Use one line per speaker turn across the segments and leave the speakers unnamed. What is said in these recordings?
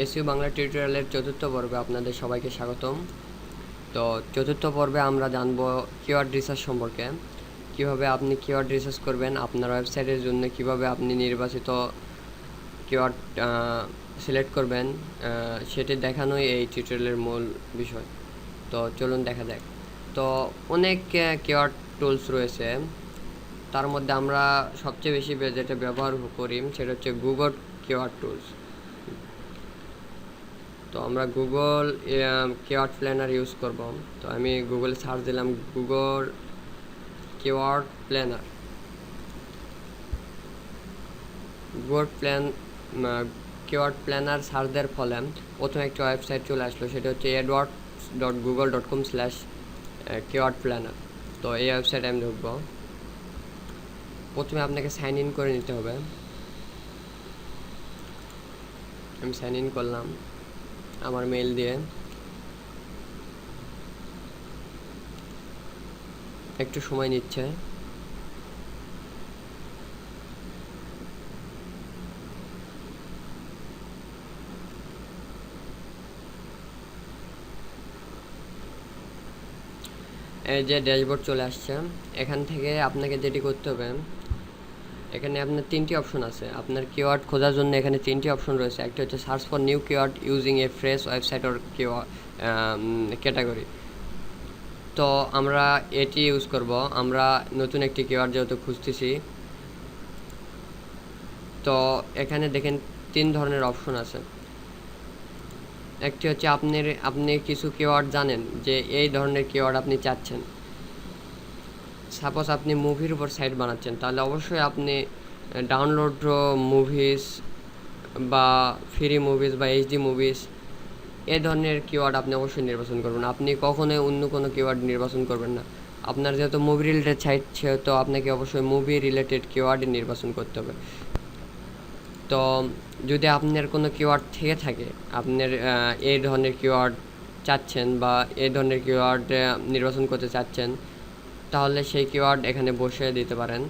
SU Bangla টিউটোরিয়ালের চতুর্থ পর্বে আপনাদের সবাইকে স্বাগতম। তো চতুর্থ পর্বে আমরা জানব কিওয়ার্ড রিসার্চ সম্পর্কে। কীভাবে আপনি কিওয়ার্ড রিসার্চ করবেন, আপনার ওয়েবসাইটের জন্য কীভাবে আপনি নির্বাচিত কিওয়ার্ড সিলেক্ট করবেন সেটি দেখানোই এই টিউটোরিয়ালের মূল বিষয়। তো চলুন দেখা যাক। তো অনেক কিওয়ার্ড টুলস রয়েছে। তার মধ্যে আমরা সবচেয়ে বেশি যেটা ব্যবহার করি, সেটা হচ্ছে গুগল কিওয়ার্ড টুলস। তো আমরা গুগল কিওয়ার্ড প্ল্যানার ইউজ করব। তো আমি গুগলে সার্চ দিলাম Google keyword planner Google plan keyword planner search দেওয়ার ফলে প্রথমে একটা ওয়েবসাইট চলে আসলো, সেটা হচ্ছে adwords dot Google dot com slash keyword planner তো এই ওয়েবসাইটে আমি ঢুকবো। প্রথমে আপনাকে সাইন ইন করে নিতে হবে। আমি সাইন ইন করলাম। আমার মেল দিয়ে একটু সময় নিচ্ছে। এই যে ড্যাশবোর্ড চলে আসছে। এখান থেকে আপনাকে যেটি করতে হবে এখানে আপনার তিনটি অপশন আছে। আপনার কিওয়ার্ড খোঁজার জন্য এখানে তিনটি অপশন রয়েছে। একটা হচ্ছে search for new keyword using a fresh website keyword category তো আমরা এটি ইউজ করব। আমরা নতুন একটি কিওয়ার্ড যেহেতু খুঁজতেছি। তো এখানে দেখেন তিন ধরনের অপশন আছে। একটি হচ্ছে আপনার, আপনি কিছু কিওয়ার্ড জানেন যে এই ধরনের কিওয়ার্ড আপনি চাচ্ছেন। সাপোজ আপনি মুভির উপর সাইট বানাচ্ছেন, তাহলে অবশ্যই আপনি ডাউনলোড মুভিস বা ফ্রি মুভিস বা এইচডি মুভিস এ ধরনের কিওয়ার্ড আপনি অবশ্যই নির্বাচন করবেন। আপনি কখনোই অন্য কোনো কিওয়ার্ড নির্বাচন করবেন না। আপনার যেহেতু মুভি রিলেটেড সাইট সেহেতু আপনাকে অবশ্যই মুভি রিলেটেড কিওয়ার্ড নির্বাচন করতে হবে। তো যদি আপনার কোনো কিওয়ার্ড থেকে থাকে, আপনার এই ধরনের কিওয়ার্ড চাচ্ছেন বা এই ধরনের কিওয়ার্ড নির্বাচন করতে চাচ্ছেন তাহলে সেই কিওয়ার্ড এখানে বসে দিতে পারেন।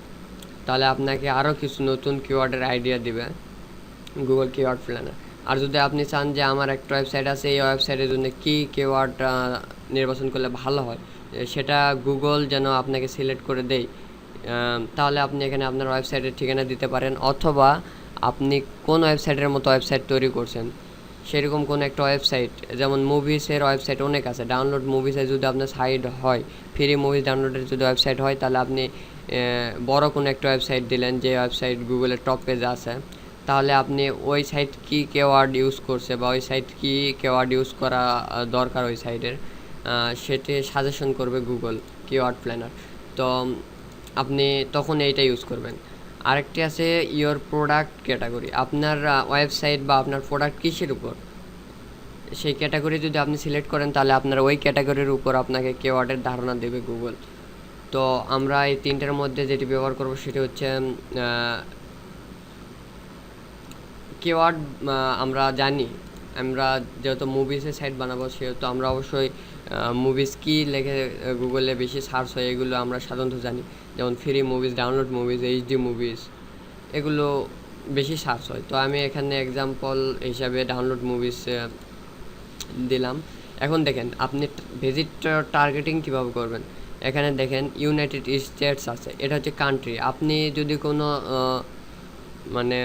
তাহলে আপনাকে আরও কিছু নতুন কিওয়ার্ডের আইডিয়া দিবে গুগল কিওয়ার্ড প্ল্যানার আর যদি আপনি চান যে আমার একটা ওয়েবসাইট আছে, এই ওয়েবসাইটের জন্য কী কিওয়ার্ড নির্বাচন করলে ভালো হয় সেটা গুগল যেন আপনাকে সিলেক্ট করে দেয় তাহলে আপনি এখানে আপনার ওয়েবসাইটের ঠিকানা দিতে পারেন। অথবা আপনি কোন ওয়েবসাইটের মতো ওয়েবসাইট তৈরি করছেন সেরকম কোনো একটা ওয়েবসাইট যেমন মুভিসের ওয়েবসাইট অনেক আছে। ডাউনলোড মুভিসে যদি আপনার সাইট হয় ফ্রি মুভিস ডাউনলোডের যদি ওয়েবসাইট হয়, তাহলে আপনি বড় কোনো একটা ওয়েবসাইট দিলেন, যে ওয়েবসাইট গুগলের টপ পেজে আছে, তাহলে আপনি ওই সাইট কি কেওয়ার্ড ইউজ করছে বা ওই সাইট কি কেওয়ার্ড ইউজ করা দরকার ওই সাইটের সেটি সাজেশন করবে গুগল কিওয়ার্ড প্ল্যানার তো আপনি তখন এইটা ইউজ করবেন। আরেকটি আছে ইওর প্রোডাক্ট ক্যাটাগরি আপনার ওয়েবসাইট বা আপনার প্রোডাক্ট কিসের উপর? সেই ক্যাটাগরি যদি আপনি সিলেক্ট করেন, তাহলে আপনার ওই ক্যাটাগরির উপর আপনাকে কেওয়ার্ডের ধারণা দেবে গুগল তো আমরা এই তিনটার মধ্যে যেটি ব্যবহার করব, সেটি হচ্ছে কিওয়ার্ড আমরা জানি। আমরা যেহেতু মুভিসের সাইট বানাবো, সেহেতু আমরা অবশ্যই মুভিস কী লেখে গুগলে বেশি সার্চ হয়, এগুলো আমরা সাধারণত জানি। যেমন free movies download movies HD movies এগুলো বেশি সার্চ হয়। তো আমি এখানে এক্সাম্পল হিসাবে ডাউনলোড মুভিজ দিলাম। এখন দেখেন আপনি ভিজিট টার্গেটিং কীভাবে করবেন? এখানে দেখেন ইউনাইটেড স্টেটস আছে এটা হচ্ছে কান্ট্রি আপনি যদি কোনো মানে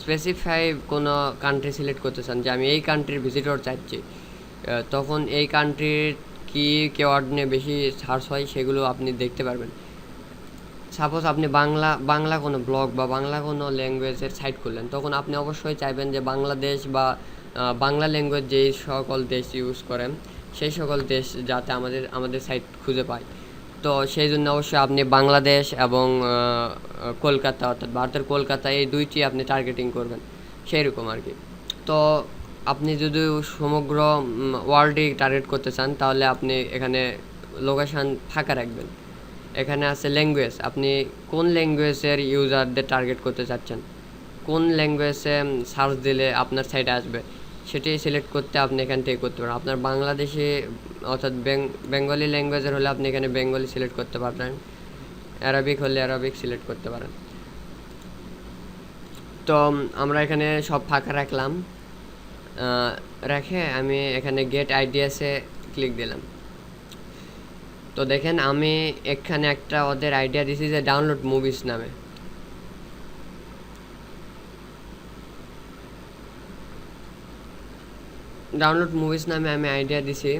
স্পেসিফাই কোনো কান্ট্রি সিলেক্ট করতে চান যে আমি এই কান্ট্রির ভিজিটর আহ, তখন এই কান্ট্রির কি কেওয়ার্ড নিয়ে বেশি সার্চ হয় সেগুলো আপনি দেখতে পারবেন। সাপোজ আপনি বাংলা বাংলা কোনো ব্লগ বা বাংলা কোনো ল্যাঙ্গুয়েজের সাইট করলেন তখন আপনি অবশ্যই চাইবেন যে বাংলাদেশ বা বাংলা ল্যাঙ্গুয়েজ যেই সকল দেশ ইউজ করেন, সেই সকল দেশ যাতে আমাদের আমাদের সাইট খুঁজে পায়। তো সেই জন্য অবশ্যই আপনি বাংলাদেশ এবং কলকাতা অর্থাৎ ভারতের কলকাতা এই দুইটি আপনি টার্গেটিং করবেন সেই রকম আর কি। তো আপনি যদি সমগ্র ওয়ার্ল্ডে টার্গেট করতে চান, তাহলে আপনি এখানে লোকেশান ফাঁকা রাখবেন। এখানে আছে ল্যাঙ্গুয়েজ আপনি কোন ল্যাঙ্গুয়েজের ইউজারদের টার্গেট করতে চাচ্ছেন? কোন ল্যাঙ্গুয়েজে সার্চ দিলে আপনার সাইটে আসবে? সেটি সিলেক্ট করতে আপনি এখান থেকে করতে পারেন। আপনার বাংলাদেশে, অর্থাৎ বেঙ্গলি ল্যাঙ্গুয়েজের হলে আপনি এখানে বেঙ্গলি সিলেক্ট করতে পারবেন। অ্যারাবিক হলে অ্যারাবিক সিলেক্ট করতে পারেন। তো আমরা এখানে সব ফাঁকা রাখলাম। রেখে, আমি এখানে গেট আইডিয়াসে ক্লিক দিলাম। তো দেখেন, আমি এখানে একটা ওদের আইডিয়া দিছি যে ডাউনলোড মুভিস নামে। ডাউনলোড মুভিস নামে আমি আইডিয়া দিছি।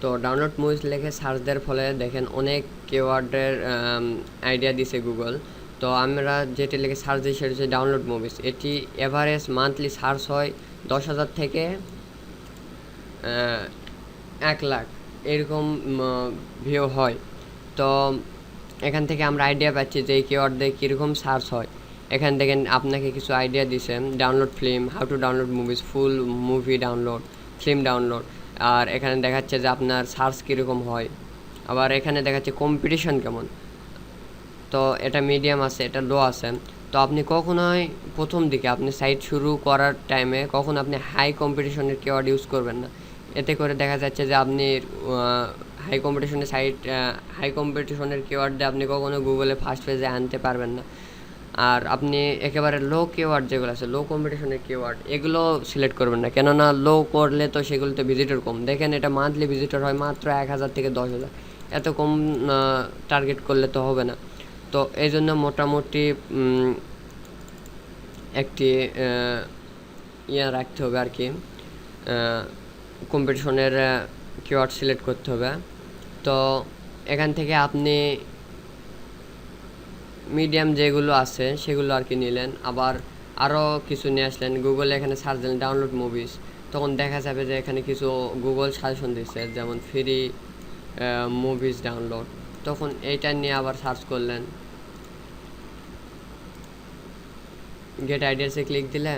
তো ডাউনলোড মুভিস লিখে সার্চ দেওয়ার ফলে দেখেন, অনেক কেওয়ার্ডের আইডিয়া দিছে গুগল তো আমরা যেটি লেগে সার্চ দিই সেটা হচ্ছে ডাউনলোড মুভিস এটি এভারেজ মান্থলি সার্চ হয় দশ হাজার থেকে এক লাখ এরকম ভিউ হয়। তো এখান থেকে আমরা আইডিয়া পাচ্ছি যে এই দিয়ে কীরকম সার্চ হয়। এখান থেকে আপনাকে কিছু আইডিয়া দিছে download film how to download movies full movie download film download আর এখানে দেখাচ্ছে যে আপনার সার্চ কীরকম হয়। আবার এখানে দেখাচ্ছে কম্পিটিশন কেমন। তো এটা মিডিয়াম আছে, এটা লো আছে। তো আপনি কখনোই প্রথম দিকে আপনি সাইট শুরু করার টাইমে কখন আপনি হাই কম্পিটিশনের কিওয়ার্ড ইউজ করবেন না। এতে করে দেখা যাচ্ছে যে আপনি হাই কম্পিটিশনের সাইট হাই কম্পিটিশনের কিওয়ার্ড দিয়ে আপনি কখনো গুগলে ফার্স্ট পেজে আনতে পারবেন না। আর আপনি একেবারে লো কিওয়ার্ড যেগুলো আছে লো কম্পিটিশনের কিওয়ার্ড এগুলো সিলেক্ট করবেন না। কেননা লো করলে তো সেগুলোতে ভিজিটর কম। দেখেন এটা মান্থলি ভিজিটর হয় মাত্র এক হাজার থেকে দশ হাজার। এত কম টার্গেট করলে তো হবে না। তো এই জন্য মোটামুটি একটি ইয়ে রাখতে হবে আর কি। কম্পিটিশনের কিওয়ার্ড সিলেক্ট করতে হবে। তো এখান থেকে আপনি মিডিয়াম যেগুলো আছে, সেগুলো আর কি নিলেন। আবার আরও কিছু নিয়ে আসলেন। গুগলে এখানে সার্চ দিলেন ডাউনলোড মুভিস তখন দেখা যাবে যে এখানে কিছু গুগল সাজেশন দিচ্ছে যেমন ফ্রি মুভিস ডাউনলোড তখন এইটা নিয়ে আবার সার্চ করলেন। গেট আইডিয়াসে ক্লিক দিলে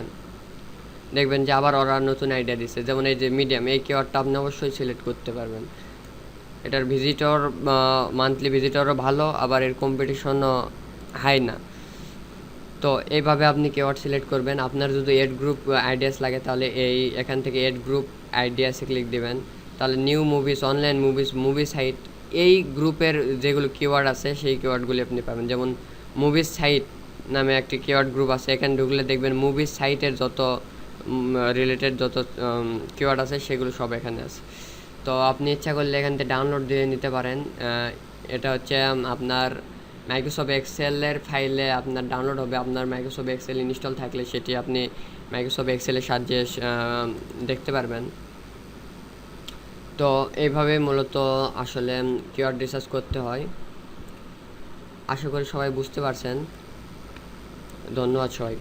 দেখবেন যে আবার ওরা নতুন আইডিয়া দিচ্ছে যেমন এই যে মিডিয়াম এই কিওয়ার্ডটা আপনি অবশ্যই সিলেক্ট করতে পারবেন। এটার ভিজিটর মান্থলি ভিজিটরও ভালো, আবার এর কম্পিটিশনও হাই না। তো এইভাবে আপনি কিওয়ার্ড সিলেক্ট করবেন। আপনার যদি এড গ্রুপ আইডিয়াস লাগে, তাহলে এই, এখান থেকে এড গ্রুপ আইডিয়াসে ক্লিক দিবেন। তাহলে new movies online movies movie site এই গ্রুপের যেগুলো কিওয়ার্ড আছে, সেই কিওয়ার্ডগুলি আপনি পাবেন। যেমন মুভিস সাইট নামে একটি কিওয়ার্ড গ্রুপ আছে, এখানে ঢুকলে দেখবেন মুভিস সাইটের যত রিলেটেড যত কিওয়ার্ড আছে সেগুলো সব এখানে আছে। তো আপনি ইচ্ছা করলে এখান থেকে ডাউনলোড দিয়ে নিতে পারেন এটা হচ্ছে আপনার মাইক্রোসফট এক্সেলের ফাইলে আপনার ডাউনলোড হবে, আপনার মাইক্রোসফট এক্সেল ইনস্টল থাকলে সেটি আপনি মাইক্রোসফট এক্সেলের সাহায্যে দেখতে পারবেন। তো এইভাবে মূলত আসলে কিওয়ার্ড রিসার্চ করতে হয়। আশা করি সবাই বুঝতে পারছেন। ধন্যবাদ সবাইকে।